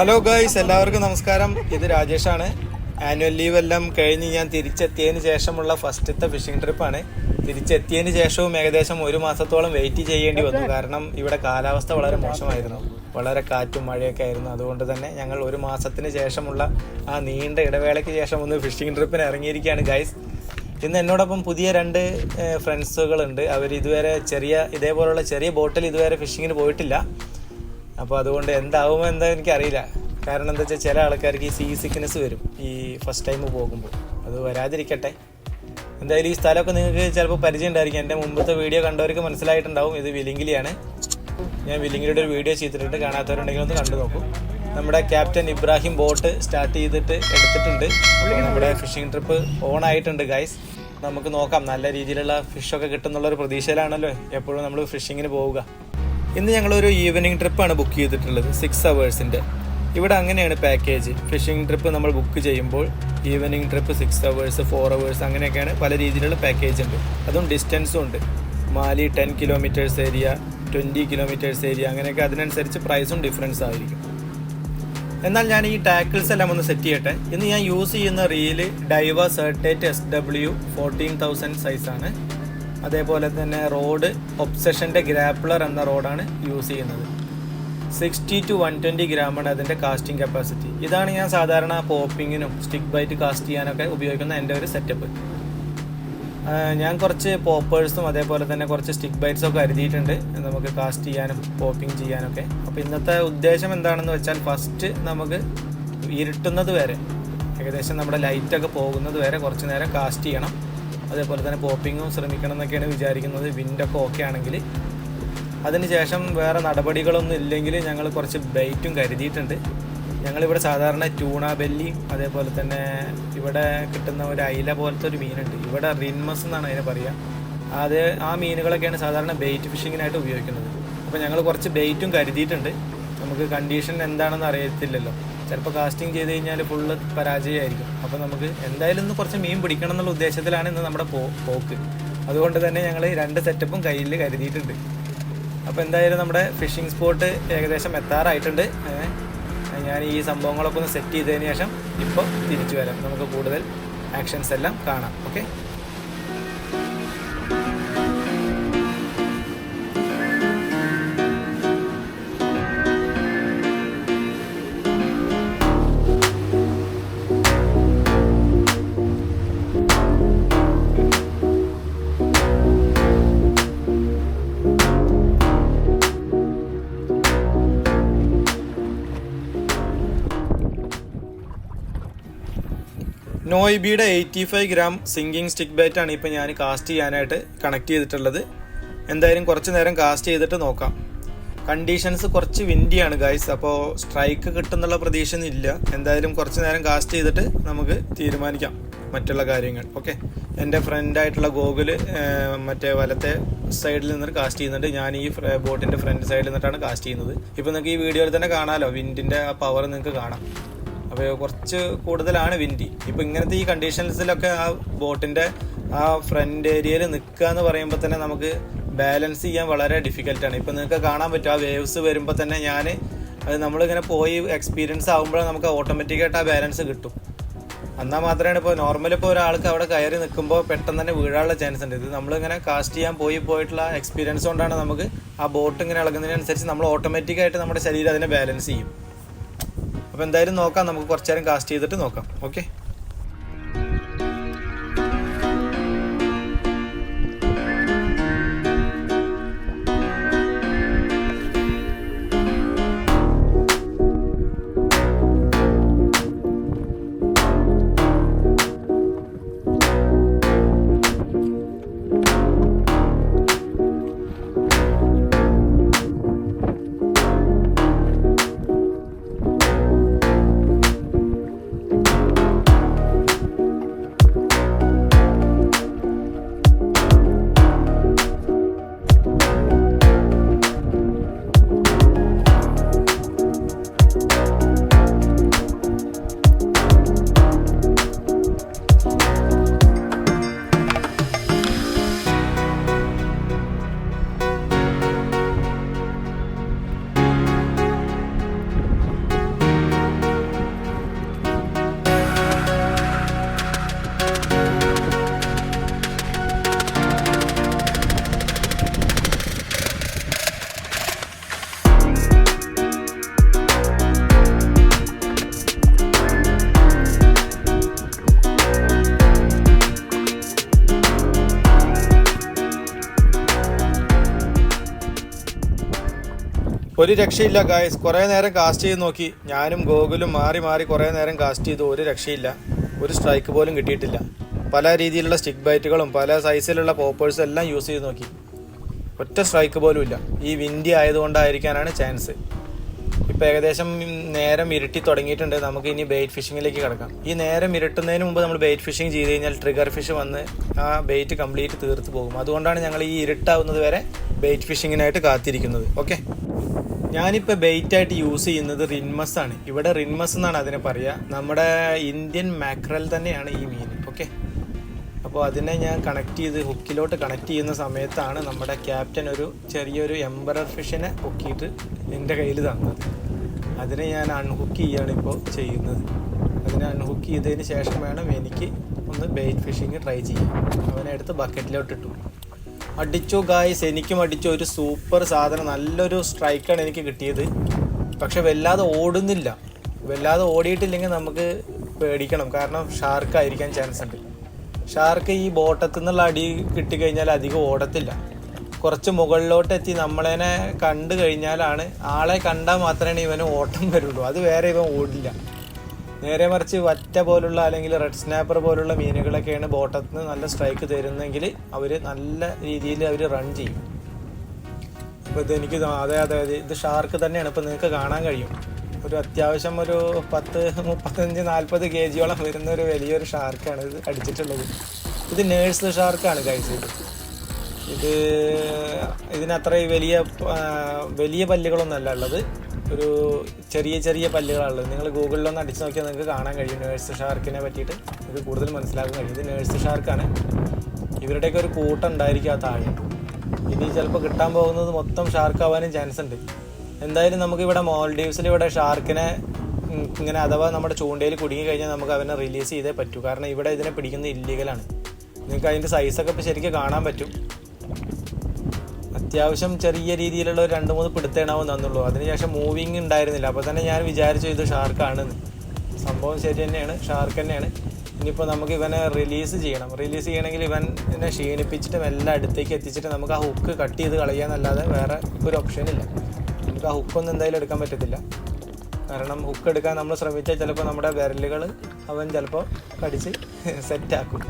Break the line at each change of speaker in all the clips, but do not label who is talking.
Hello guys എല്ലാവർക്കും നമസ്കാരം. ഇത് രാജേഷാണ്. ആനുവൽ ലീവ് എല്ലാം കഴിഞ്ഞ് ഞാൻ തിരിച്ചെത്തിയതിന് ശേഷമുള്ള ഫസ്റ്റത്തെ ഫിഷിംഗ് ട്രിപ്പാണ് തിരിച്ചെത്തിയതിന് ശേഷവും ഏകദേശം ഒരു മാസത്തോളം വെയിറ്റ് ചെയ്യേണ്ടി വന്നു. കാരണം ഇവിടെ കാലാവസ്ഥ വളരെ മോശമായിരുന്നു. വളരെ കാറ്റും മഴയൊക്കെ ആയിരുന്നു. അതുകൊണ്ട് തന്നെ ഞങ്ങൾ ഒരു മാസത്തിന് ശേഷമുള്ള ആ നീണ്ട ഇടവേളയ്ക്ക് ശേഷം ഒന്ന് ഫിഷിംഗ് ട്രിപ്പിന് ഇറങ്ങിയിരിക്കുകയാണ് ഗൈസ് ഇന്ന് എന്നോടൊപ്പം പുതിയ രണ്ട് ഫ്രണ്ട്സുകളുണ്ട് അവർ ഇതുവരെ ചെറിയ ഇതേപോലുള്ള ചെറിയ ബോട്ടിൽ ഇതുവരെ ഫിഷിങ്ങിന് പോയിട്ടില്ല. അപ്പോൾ അതുകൊണ്ട് എന്താവുമോ എന്താ എനിക്കറിയില്ല. കാരണം എന്താ വെച്ചാൽ ചില ആൾക്കാർക്ക് ഈ സീ സിക്നെസ് വരും. ഈ ഫസ്റ്റ് ടൈം പോകുമ്പോൾ. അത് വരാതിരിക്കട്ടെ. എന്തായാലും ഈ സ്ഥലമൊക്കെ നിങ്ങൾക്ക് ചിലപ്പോൾ പരിചയം ഉണ്ടായിരിക്കും എന്റെ മുമ്പത്തെ വീഡിയോ കണ്ടവർക്ക് മനസ്സിലായിട്ടുണ്ടാവും. ഇത് വിലിങ്കിലിയാണ് ഞാൻ വിലിങ്കിലിയുടെ ഒരു വീഡിയോ ചെയ്തിട്ടുണ്ട്. കാണാത്തവരുണ്ടെങ്കിൽ ഒന്ന് കണ്ടു നോക്കൂ. നമ്മുടെ ക്യാപ്റ്റൻ ഇബ്രാഹിം ബോട്ട് സ്റ്റാർട്ട് ചെയ്തിട്ട് എടുത്തിട്ടുണ്ട്. നമ്മുടെ ഫിഷിംഗ് ട്രിപ്പ് ഓൺ ആയിട്ടുണ്ട് ഗൈസ് നമുക്ക് നോക്കാം. നല്ല രീതിയിലുള്ള ഫിഷൊക്കെ കിട്ടുന്നുള്ളൊരു പ്രതീക്ഷയിലാണല്ലോ എപ്പോഴും നമ്മൾ ഫിഷിങ്ങിന് പോവുക. ഇന്ന് ഞങ്ങളൊരു ഈവനിങ് ട്രിപ്പാണ് ബുക്ക് ചെയ്തിട്ടുള്ളത് സിക്സ് അവേഴ്സിന്റെ ഇവിടെ അങ്ങനെയാണ് പാക്കേജ് ഫിഷിംഗ് ട്രിപ്പ് നമ്മൾ ബുക്ക് ചെയ്യുമ്പോൾ evening trip six hours four hours അങ്ങനെയൊക്കെയാണ് പല രീതിയിലുള്ള പാക്കേജ് ഉണ്ട്. അതും ഡിസ്റ്റൻസും ഉണ്ട്. മാലി ten kilometres area twenty kilometres area അങ്ങനെയൊക്കെ അതിനനുസരിച്ച് പ്രൈസും ഡിഫറൻസ് ആയിരിക്കും. എന്നാൽ ഞാൻ ഈ ടാക്കിൾസ് എല്ലാം ഒന്ന് സെറ്റ് ചെയ്യട്ടെ. ഇന്ന് ഞാൻ യൂസ് ചെയ്യുന്ന reel Daiwa Certate S W fourteen thousand സൈസാണ് അതേപോലെ തന്നെ റോഡ് ഒബ്സെഷന്റെ ഗ്രാപ്ലർ എന്ന റോഡാണ് യൂസ് ചെയ്യുന്നത്. സിക്സ്റ്റി ടു വൺ ട്വന്റി ഗ്രാമാണ് അതിന്റെ കാസ്റ്റിംഗ് കപ്പാസിറ്റി ഇതാണ് ഞാൻ സാധാരണ പോപ്പിങ്ങിനും സ്റ്റിക്ക് ബൈറ്റ് കാസ്റ്റ് ചെയ്യാനൊക്കെ ഉപയോഗിക്കുന്ന എന്റെ ഒരു സെറ്റപ്പ് ഞാൻ കുറച്ച് പോപ്പേഴ്സും അതേപോലെ തന്നെ കുറച്ച് സ്റ്റിക്ക് ബൈറ്റ്സും ഒക്കെ കരുതിയിട്ടുണ്ട് നമുക്ക് കാസ്റ്റ് ചെയ്യാനും പോപ്പിംഗ് ചെയ്യാനൊക്കെ. അപ്പോൾ ഇന്നത്തെ ഉദ്ദേശം എന്താണെന്ന് വെച്ചാൽ ഫസ്റ്റ് നമുക്ക് ഇരുട്ടുന്നത് വരെ ഏകദേശം നമ്മുടെ ലൈറ്റൊക്കെ പോകുന്നത് വരെ കുറച്ച് നേരം കാസ്റ്റ് ചെയ്യണം. അതേപോലെ തന്നെ പോപ്പിങ്ങും ശ്രമിക്കണം എന്നൊക്കെയാണ് വിചാരിക്കുന്നത്. വിൻഡൊക്കെ ഓക്കെ ആണെങ്കിൽ. അതിനുശേഷം വേറെ നടപടികളൊന്നും ഇല്ലെങ്കിൽ ഞങ്ങൾ കുറച്ച് ബൈറ്റും കരുതിയിട്ടുണ്ട്. ഞങ്ങളിവിടെ സാധാരണ ട്യൂണ ബെല്ലി അതേപോലെ തന്നെ ഇവിടെ കിട്ടുന്ന ഒരു അയില പോലത്തെ ഒരു മീനുണ്ട്. ഇവിടെ റിൻമസ് എന്നാണ് അതിനെ പറയുക. അത് ആ മീനുകളൊക്കെയാണ് സാധാരണ ബെയ്റ്റ് ഫിഷിങ്ങിനായിട്ട് ഉപയോഗിക്കുന്നത്. അപ്പോൾ ഞങ്ങൾ കുറച്ച് ബെയ്റ്റും കരുതിയിട്ടുണ്ട്. നമുക്ക് കണ്ടീഷൻ എന്താണെന്ന് അറിയത്തില്ലല്ലോ. ചിലപ്പോൾ കാസ്റ്റിംഗ് ചെയ്ത് കഴിഞ്ഞാൽ ഫുള്ള് പരാജയമായിരിക്കും. അപ്പോൾ നമുക്ക് എന്തായാലും ഇന്ന് കുറച്ച് മീൻ പിടിക്കണം എന്നുള്ള ഉദ്ദേശത്തിലാണ് ഇന്ന് നമ്മുടെ പോ പോക്ക്. അതുകൊണ്ട് തന്നെ ഞങ്ങൾ രണ്ട് സെറ്റപ്പും കയ്യിൽ കരുതിയിട്ടുണ്ട്. അപ്പോൾ എന്തായാലും നമ്മുടെ ഫിഷിംഗ് സ്പോട്ട് ഏകദേശം എത്താറായിട്ടുണ്ട്. ഞാൻ ഈ സംഭവങ്ങളൊക്കെ ഒന്ന് സെറ്റ് ചെയ്തതിന് ശേഷം ഇപ്പോൾ തിരിച്ചു വരാം. നമുക്ക് കൂടുതൽ ആക്ഷൻസ് എല്ലാം കാണാം. Okay നോയ്ബിയുടെ eighty five gram sinking stick bait ആണ് ഇപ്പോൾ ഞാൻ കാസ്റ്റ് ചെയ്യാനായിട്ട് കണക്ട് ചെയ്തിട്ടുള്ളത്. എന്തായാലും കുറച്ച് നേരം കാസ്റ്റ് ചെയ്തിട്ട് നോക്കാം. കണ്ടീഷൻസ് കുറച്ച് വിൻഡിയാണ് ഗൈസ്. അപ്പോൾ സ്ട്രൈക്ക് കിട്ടുന്നുള്ള പ്രതീക്ഷയൊന്നും ഇല്ല എന്തായാലും കുറച്ച് നേരം കാസ്റ്റ് ചെയ്തിട്ട് നമുക്ക് തീരുമാനിക്കാം മറ്റുള്ള കാര്യങ്ങൾ. ഓക്കെ? എന്റെ ഫ്രണ്ടായിട്ടുള്ള ഗോകുൽ മറ്റേ വലത്തെ സൈഡിൽ നിന്ന് കാസ്റ്റ് ചെയ്യുന്നുണ്ട്. ഞാൻ ഈ ബോട്ടിന്റെ ഫ്രണ്ട് സൈഡിൽ നിന്നിട്ടാണ് കാസ്റ്റ് ചെയ്യുന്നത്. ഇപ്പോൾ നിങ്ങൾക്ക് ഈ വീഡിയോയിൽ തന്നെ കാണാമല്ലോ വിൻഡിന്റെ ആ പവർ നിങ്ങൾക്ക് കാണാം. അപ്പോൾ കുറച്ച് കൂടുതലാണ് വിൻഡി. ഇപ്പോൾ ഇങ്ങനത്തെ ഈ കണ്ടീഷൻസിലൊക്കെ ആ ബോട്ടിന്റെ ആ ഫ്രണ്ട് ഏരിയയിൽ നിൽക്കുക എന്ന് പറയുമ്പോൾ തന്നെ നമുക്ക് ബാലൻസ് ചെയ്യാൻ വളരെ ഡിഫിക്കൽട്ടാണ് ഇപ്പോൾ നിങ്ങൾക്ക് കാണാൻ പറ്റും ആ വേവ്സ് വരുമ്പോൾ തന്നെ ഞാൻ അത് നമ്മളിങ്ങനെ പോയി എക്സ്പീരിയൻസ് ആകുമ്പോൾ നമുക്ക് ഓട്ടോമാറ്റിക്കായിട്ട് ആ ബാലൻസ് കിട്ടും. എന്നാൽ മാത്രമാണ് ഇപ്പോൾ നോർമൽ ഇപ്പോൾ ഒരാൾക്ക് അവിടെ കയറി നിൽക്കുമ്പോൾ പെട്ടെന്ന് തന്നെ വീഴാനുള്ള ചാൻസ് ഉണ്ട്. ഇത് നമ്മളിങ്ങനെ കാസ്റ്റ് ചെയ്യാൻ പോയി പോയിട്ടുള്ള എക്സ്പീരിയൻസ് കൊണ്ടാണ് നമുക്ക് ആ ബോട്ട് ഇങ്ങനെ ഇളകുന്നതിനനുസരിച്ച് നമ്മൾ ഓട്ടോമാറ്റിക്കായിട്ട് നമ്മുടെ ശരീരം അതിനെ ബാലൻസ് ചെയ്യും. അപ്പോൾ എന്തായാലും നോക്കാം. നമുക്ക് കുറച്ച് നേരം കാസ്റ്റ് ചെയ്തിട്ട് നോക്കാം. ഓക്കെ ഒരു രക്ഷയില്ല ഗായസ് കുറേ നേരം കാസ്റ്റ് ചെയ്ത് നോക്കി. ഞാനും ഗോകുലും മാറി മാറി കുറേ നേരം കാസ്റ്റ് ചെയ്തു. ഒരു രക്ഷയില്ല. ഒരു സ്ട്രൈക്ക് പോലും കിട്ടിയിട്ടില്ല. പല രീതിയിലുള്ള സ്റ്റിക്ക് ബൈറ്റുകളും പല സൈസിലുള്ള പോപ്പേഴ്സും എല്ലാം യൂസ് ചെയ്ത് നോക്കി. ഒറ്റ സ്ട്രൈക്ക് പോലും ഇല്ല. ഈ വിൻഡി ആയതുകൊണ്ടായിരിക്കാനാണ് ചാൻസ് ഇപ്പം ഏകദേശം നേരം ഇരുട്ടി തുടങ്ങിയിട്ടുണ്ട്. നമുക്ക് ഇനി ബെയ്റ്റ് ഫിഷിങ്ങിലേക്ക് കിടക്കാം. ഈ നേരം ഇരുട്ടുന്നതിന് മുമ്പ് നമ്മൾ ബെയ്റ്റ് ഫിഷിംഗ് ചെയ്ത് കഴിഞ്ഞാൽ ട്രിഗർ ഫിഷ് വന്ന് ആ ബെയ്റ്റ് കംപ്ലീറ്റ് തീർത്ത് പോകും. അതുകൊണ്ടാണ് ഞങ്ങൾ ഈ ഇരുട്ടാവുന്നത് വരെ ബെയ്റ്റ് ഫിഷിങ്ങിനായിട്ട് കാത്തിരിക്കുന്നത്. ഓക്കെ ഞാനിപ്പോൾ ബെയ്റ്റ് ആയിട്ട് യൂസ് ചെയ്യുന്നത് റിൻമസ് ആണ്. ഇവിടെ റിൻമസ് എന്നാണ് അതിനെ പറയുക നമ്മുടെ ഇന്ത്യൻ മാക്രൽ തന്നെയാണ് ഈ മീൻ. ഓക്കെ അപ്പോൾ അതിനെ ഞാൻ കണക്ട് ചെയ്ത് ഹുക്കിലോട്ട് കണക്ട് ചെയ്യുന്ന സമയത്താണ് നമ്മുടെ ക്യാപ്റ്റൻ ഒരു ചെറിയൊരു എംബറർ ഫിഷിനെ പൊക്കിയിട്ട് എന്റെ കയ്യിൽ തന്നത്. അതിനെ ഞാൻ അൺഹുക്ക് ചെയ്യുകയാണ് ഇപ്പോൾ ചെയ്യുന്നത്. അതിനെ അൺഹുക്ക് ചെയ്തതിന് ശേഷം വേണം എനിക്ക് ഒന്ന് ബെയ്റ്റ് ഫിഷിങ് ട്രൈ ചെയ്യാൻ. അവനെ എടുത്ത് ബക്കറ്റിലോട്ട് ഇട്ടു. അടിച്ചു ഗായ്സ് എനിക്കും അടിച്ചു. ഒരു സൂപ്പർ സാധനം. നല്ലൊരു സ്ട്രൈക്കാണ് എനിക്ക് കിട്ടിയത്. പക്ഷെ വല്ലാതെ ഓടുന്നില്ല. വല്ലാതെ ഓടിയിട്ടില്ലെങ്കിൽ നമുക്ക് പേടിക്കണം. കാരണം ഷാർക്ക് ആയിരിക്കാൻ ചാൻസ് ഉണ്ട്. ഷാർക്ക് ഈ ബോട്ടത്തു നിന്നുള്ള അടി കിട്ടിക്കഴിഞ്ഞാൽ അധികം ഓടത്തില്ല. കുറച്ച് മുകളിലോട്ട് എത്തി നമ്മളതിനെ കണ്ടു കഴിഞ്ഞാലാണ് ആളെ കണ്ടാൽ മാത്രമേ ഇവന് ഓട്ടം വരുള്ളൂ. അത് വേറെ ഇവൻ ഓടില്ല. നേരെ മറിച്ച് വറ്റ പോലുള്ള അല്ലെങ്കിൽ റെഡ് സ്നാപ്പർ പോലുള്ള മീനുകളൊക്കെയാണ് ബോട്ടത്തിൽ നിന്ന് നല്ല സ്ട്രൈക്ക് തരുന്നെങ്കിൽ അവർ നല്ല രീതിയിൽ അവർ റൺ ചെയ്യും. അപ്പോൾ ഇത് എനിക്ക് അതെ അതെ അതെ ഇത് ഷാർക്ക് തന്നെയാണ്. ഇപ്പോൾ നിങ്ങൾക്ക് കാണാൻ കഴിയും. ഒരു അത്യാവശ്യം ഒരു പത്ത് മുപ്പത്തഞ്ച് നാൽപ്പത് കെ ജിയോളം വരുന്ന ഒരു വലിയൊരു ഷാർക്കാണ് ഇത് അടിച്ചിട്ടുള്ളത്. ഇത് നേഴ്സ് ഷാർക്കാണ് കഴിച്ചത് ഇത്. ഇതിനത്ര വലിയ വലിയ പല്ലുകളൊന്നല്ല ഉള്ളത്. ഒരു ചെറിയ ചെറിയ പല്ലുകളാണുള്ളത്. നിങ്ങൾ ഗൂഗിളിലൊന്ന് അടിച്ചു നോക്കിയാൽ നിങ്ങൾക്ക് കാണാൻ കഴിയും നേഴ്സ് ഷാർക്കിനെ പറ്റിയിട്ട്. നിങ്ങൾക്ക് കൂടുതൽ മനസ്സിലാക്കാൻ കഴിയും. ഇത് നേഴ്സ് ഷാർക്കാണ്. ഇവരുടെയൊക്കെ ഒരു കൂട്ടം ഉണ്ടായിരിക്കും ആ താഴെ. ഇനി ചിലപ്പോൾ കിട്ടാൻ പോകുന്നത് മൊത്തം ഷാർക്ക് ആവാനും ചാൻസ് ഉണ്ട്. എന്തായാലും നമുക്ക് ഇവിടെ മോൾഡീവ്സിൽ ഇവിടെ ഷാർക്കിനെ ഇങ്ങനെ അഥവാ നമ്മുടെ ചൂണ്ടയിൽ കുടുങ്ങി കഴിഞ്ഞാൽ നമുക്ക് അവനെ റിലീസ് ചെയ്തേ പറ്റൂ. കാരണം ഇവിടെ ഇതിനെ പിടിക്കുന്നത് ഇല്ലീഗലാണ് നിങ്ങൾക്ക് അതിന്റെ സൈസൊക്കെ ഇപ്പോൾ ശരിക്കും കാണാൻ പറ്റും. അത്യാവശ്യം ചെറിയ രീതിയിലുള്ള ഒരു രണ്ട് മൂന്ന് പിടുത്തേണാവും തന്നുള്ളൂ. അതിനുശേഷം മൂവിങ് ഉണ്ടായിരുന്നില്ല. അപ്പോൾ തന്നെ ഞാൻ വിചാരിച്ചു ഇത് ഷാർക്കാണെന്ന് സംഭവം ശരി തന്നെയാണ്. ഷാർക്ക് തന്നെയാണ്. ഇനിയിപ്പോൾ നമുക്ക് ഇവനെ റിലീസ് ചെയ്യണം. റിലീസ് ചെയ്യണമെങ്കിൽ ഇവനെ ക്ഷീണിപ്പിച്ചിട്ട് എല്ലാം അടുത്തേക്ക് എത്തിച്ചിട്ട് നമുക്ക് ആ ഹുക്ക് കട്ട് ചെയ്ത് കളയാന്നല്ലാതെ വേറെ ഒരു ഓപ്ഷൻ ഇല്ല. നമുക്ക് ആ ഹുക്കൊന്നും എന്തായാലും എടുക്കാൻ പറ്റത്തില്ല. കാരണം ഹുക്ക് എടുക്കാൻ നമ്മൾ ശ്രമിച്ചാൽ ചിലപ്പോൾ നമ്മുടെ വിരലുകൾ അവൻ ചിലപ്പോൾ കടിച്ച് സെറ്റാക്കും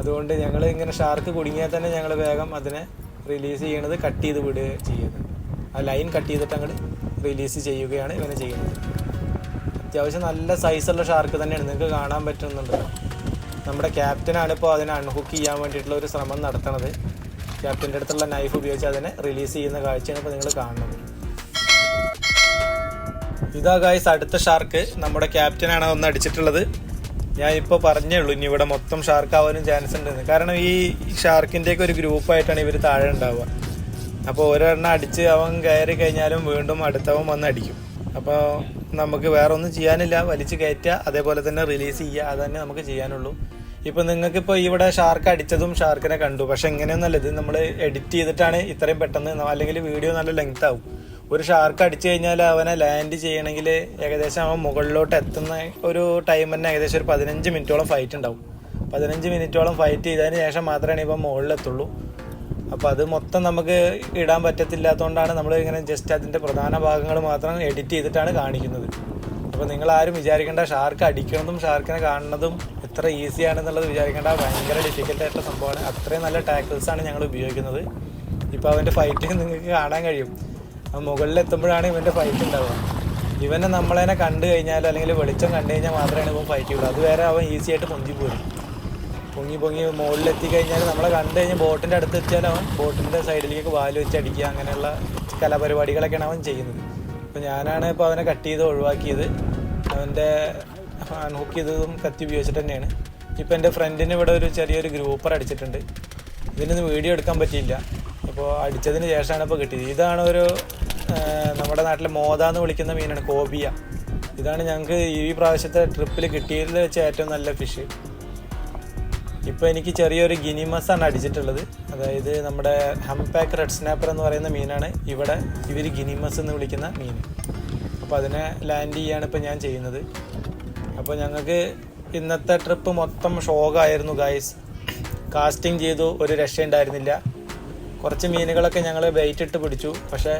അതുകൊണ്ട് ഞങ്ങൾ ഇങ്ങനെ ഷാർക്ക് കുടുങ്ങിയാൽ തന്നെ ഞങ്ങൾ വേഗം അതിനെ റിലീസ് ചെയ്യണത് കട്ട് ചെയ്ത് വിടുക ചെയ്യുന്നുണ്ട്. ആ ലൈൻ കട്ട് ചെയ്തിട്ട് അങ്ങോട്ട് റിലീസ് ചെയ്യുകയാണ് ഇവനെ ചെയ്യുന്നത്. അത്യാവശ്യം നല്ല സൈസുള്ള ഷാർക്ക് തന്നെയാണ്. നിങ്ങൾക്ക് കാണാൻ പറ്റുന്നുണ്ട് നമ്മുടെ ക്യാപ്റ്റനാണ് ഇപ്പോൾ അതിനെ അൺഹുക്ക് ചെയ്യാൻ വേണ്ടിയിട്ടുള്ള ഒരു ശ്രമം നടത്തണത്. ക്യാപ്റ്റന്റെ അടുത്തുള്ള നൈഫ് ഉപയോഗിച്ച് അതിനെ റിലീസ് ചെയ്യുന്ന കാഴ്ചയാണ് ഇപ്പോൾ നിങ്ങൾ കാണുന്നത്. ഇതാ ഗായ്സ് അടുത്ത ഷാർക്ക് നമ്മുടെ ക്യാപ്റ്റനാണ് ഒന്ന് അടിച്ചിട്ടുള്ളത്. ഞാൻ ഇപ്പോൾ പറഞ്ഞേ ഉള്ളൂ ഇനി ഇവിടെ മൊത്തം ഷാർക്ക് ആവാനും ചാൻസ് ഉണ്ടെന്ന് കാരണം ഈ ഷാർക്കിന്റെയൊക്കെ ഒരു ഗ്രൂപ്പായിട്ടാണ് ഇവർ താഴെ ഉണ്ടാവുക. അപ്പോൾ ഒരെണ്ണം അടിച്ച് അവൻ കയറി കഴിഞ്ഞാലും വീണ്ടും അടുത്തവൻ വന്ന് അടിക്കും. അപ്പോൾ നമുക്ക് വേറെ ഒന്നും ചെയ്യാനില്ല. വലിച്ചു കയറ്റുക അതേപോലെ തന്നെ റിലീസ് ചെയ്യുക. അത് തന്നെ നമുക്ക് ചെയ്യാനുള്ളൂ. ഇപ്പം നിങ്ങൾക്കിപ്പോൾ ഇവിടെ ഷാർക്ക് അടിച്ചതും ഷാർക്കിനെ കണ്ടു. പക്ഷെ എങ്ങനെയൊന്നല്ല ഇത് നമ്മൾ എഡിറ്റ് ചെയ്തിട്ടാണ് ഇത്രയും പെട്ടെന്ന് അല്ലെങ്കിൽ വീഡിയോ നല്ല ലെങ്ത് ആവും. ഒരു ഷാർക്ക് അടിച്ചു കഴിഞ്ഞാൽ അവനെ ലാൻഡ് ചെയ്യണമെങ്കിൽ ഏകദേശം അവൻ മുകളിലോട്ട് എത്തുന്ന ഒരു ടൈം തന്നെ ഏകദേശം ഒരു പതിനഞ്ച് മിനിറ്റോളം ഫൈറ്റ് ഉണ്ടാവും. പതിനഞ്ച് മിനിറ്റോളം ഫൈറ്റ് ചെയ്തതിന് ശേഷം മാത്രമേ ഇപ്പം മുകളിലെത്തുള്ളൂ. അപ്പോൾ അത് മൊത്തം നമുക്ക് ഇടാൻ പറ്റത്തില്ലാത്തതുകൊണ്ടാണ് നമ്മൾ ഇങ്ങനെ ജസ്റ്റ് അതിന്റെ പ്രധാന ഭാഗങ്ങൾ മാത്രം എഡിറ്റ് ചെയ്തിട്ടാണ് കാണിക്കുന്നത്. അപ്പോൾ നിങ്ങൾ ആരും വിചാരിക്കേണ്ട ഷാർക്ക് അടിക്കുന്നതും ഷാർക്കിനെ കാണുന്നതും എത്ര ഈസിയാണെന്നുള്ളത് വിചാരിക്കേണ്ട. ഭയങ്കര ഡിഫിക്കൽട്ട് ആയിട്ടുള്ള സംഭവമാണ്. അത്രയും നല്ല ടാക്കിൾസാണ് ഞങ്ങൾ ഉപയോഗിക്കുന്നത്. ഇപ്പോൾ അവന്റെ ഫൈറ്റ് നിങ്ങൾക്ക് കാണാൻ കഴിയും. മുകളിൽ എത്തുമ്പോഴാണ് ഇവന്റെ ഫൈറ്റ് ഉണ്ടാവുക. ഇവനെ നമ്മളതിനെ കണ്ടു കഴിഞ്ഞാൽ അല്ലെങ്കിൽ വെളിച്ചം കണ്ടു കഴിഞ്ഞാൽ മാത്രമേ ഇവൻ ഫൈറ്റ് ഉള്ളൂ അതുവരെ അവൻ ഈസി ആയിട്ട് പൊങ്ങി പോരും. പൊങ്ങി പൊങ്ങി മുകളിൽ എത്തിക്കഴിഞ്ഞാൽ നമ്മളെ കണ്ടു കഴിഞ്ഞാൽ ബോട്ടിന്റെ അടുത്ത് എത്തിയാൽ അവൻ ബോട്ടിന്റെ സൈഡിലേക്ക് വാൽ വെച്ച് അടിക്കുക അങ്ങനെയുള്ള കലാപരിപാടികളൊക്കെയാണ് അവൻ ചെയ്യുന്നത്. അപ്പോൾ ഞാനാണ് ഇപ്പോൾ അവനെ കട്ട് ചെയ്ത് ഒഴിവാക്കിയത്. അവന്റെ അൺഹുക്ക് ചെയ്തതും കത്തി ഉപയോഗിച്ചിട്ട് തന്നെയാണ്. ഇപ്പോൾ എന്റെ ഫ്രണ്ടിന് ഇവിടെ ഒരു ചെറിയൊരു ഗ്രൂപ്പർ അടിച്ചിട്ടുണ്ട്. ഇതിനൊന്നും വീഡിയോ എടുക്കാൻ പറ്റിയില്ല. അപ്പോൾ അടിച്ചതിന് ശേഷമാണ് ഇപ്പോൾ കിട്ടിയത്. ഇതാണ് ഒരു നമ്മുടെ നാട്ടിൽ മോത എന്ന് വിളിക്കുന്ന മീനാണ് കോബിയ. ഇതാണ് ഞങ്ങൾക്ക് ഈ പ്രാവശ്യത്തെ ട്രിപ്പിൽ കിട്ടിയതിൽ വെച്ച് ഏറ്റവും നല്ല ഫിഷ് ഇപ്പോൾ എനിക്ക് ചെറിയൊരു ഗിനിമസാണ് അടിച്ചിട്ടുള്ളത്. അതായത് നമ്മുടെ ഹംപാക്ക് റെഡ് സ്നാപ്പർ എന്ന് പറയുന്ന മീനാണ്. ഇവിടെ ഇവർ ഗിനിമസ് എന്ന് വിളിക്കുന്ന മീൻ. അപ്പോൾ അതിനെ ലാൻഡ് ചെയ്യാണ് ഇപ്പോൾ ഞാൻ ചെയ്യുന്നത്. അപ്പോൾ ഞങ്ങൾക്ക് ഇന്നത്തെ ട്രിപ്പ് മൊത്തം ഷോക്കായിരുന്നു ഗായ്സ് കാസ്റ്റിംഗ് ചെയ്തു ഒരു രക്ഷ ഉണ്ടായിരുന്നില്ല കുറച്ച് മീനുകളൊക്കെ ഞങ്ങൾ വെയിറ്റ് ഇട്ട് പിടിച്ചു. പക്ഷേ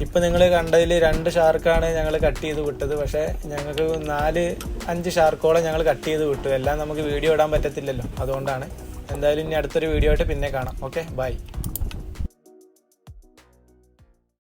ഇപ്പം നിങ്ങൾ കണ്ടതിൽ രണ്ട് ഷാർക്കാണ് ഞങ്ങൾ കട്ട് ചെയ്ത് വിട്ടത്. പക്ഷേ ഞങ്ങൾക്ക് നാല് അഞ്ച് ഷാർക്കോളം ഞങ്ങൾ കട്ട് ചെയ്ത് വിട്ടു. എല്ലാം നമുക്ക് വീഡിയോ ഇടാൻ പറ്റത്തില്ലല്ലോ. അതുകൊണ്ടാണ്. എന്തായാലും ഇനി അടുത്തൊരു വീഡിയോ ആയിട്ട് പിന്നെ കാണാം. ഓക്കെ? ബൈ.